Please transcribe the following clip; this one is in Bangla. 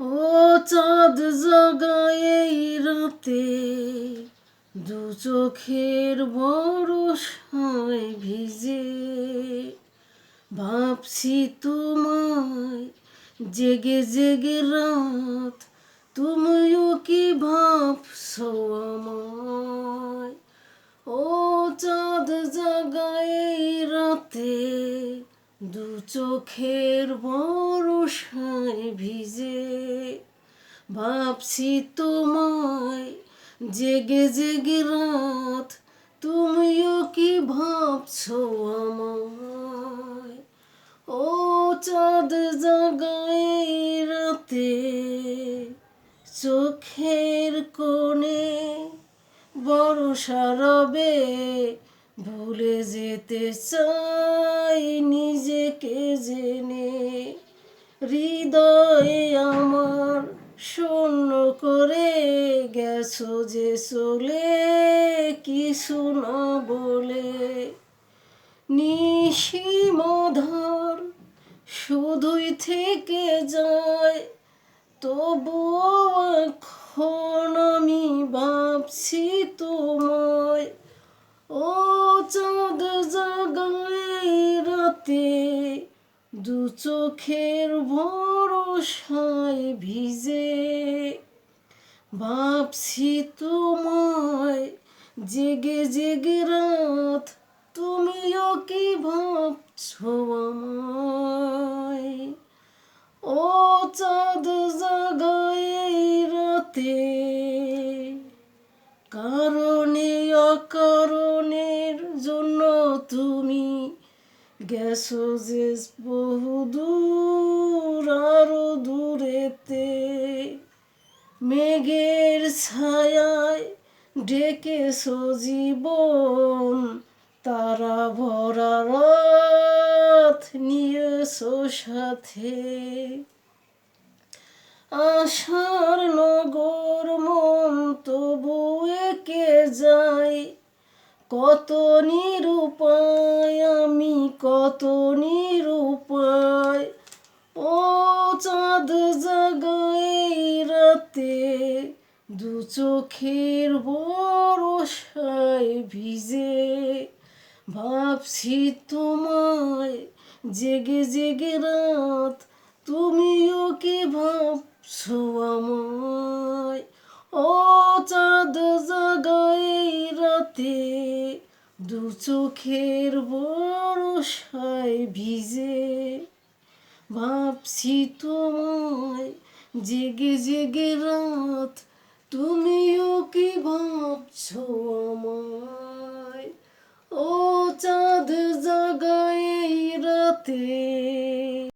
ও চাঁদ জাগায় রাতে দু চোখের বরসায় ভিজে। ভাবছি তোমায় জেগে জেগে রাত, তুমিও কি ভাবছ আমায়? চোখের বরসায় ভিজে ভাবছি তোমায়, জেগে জেগে রাত, তুমিও কি ভাবছ আমায়? ও চাঁদ জাগায় রাতে চোখের কোণে বড় সারবে ভুলে যেতে চাই নিজেকে জেনে। হৃদয়ে আমার শূন্য করে গেছো যে চলে, কিছু না বলে। নিশিমধর শুধুই থেকে যায়, তবুও এখন আমি ভাবছি তোমায়। ও চাঁদ জাগায় রাতে দু চোখের ভরসায় ভিজে। ভাবছি তোমায় জেগে জেগে রাত, তুমিও কি ভাবছ আমায়? ও চাঁদ জাগায় রাতে গেছো যে বহু দূর, আরও দূরেতে। মেঘের ছায়ায় ডেকেছো জীবন, তারা ভরা রাত নিয়েছো সাথে। আশার নগর মন তবু একে যায়, কত নিরুপায় আমি কত নিরুপায় ও চাঁদ জাগায় রাতে দু চোখের বরসায় ভিজে। ভাবছি তোমায় জেগে জেগে রাত, তুমিও কি ভাবছ আমায়? ও চাঁদ জাগায় রাতে দু চোখের বরসায় ভিজে ভাবছি তোমায়। জেগে জেগে রাত, তুমিও কি ভাবছ আমায়? ও চাঁদ জাগায় রাতে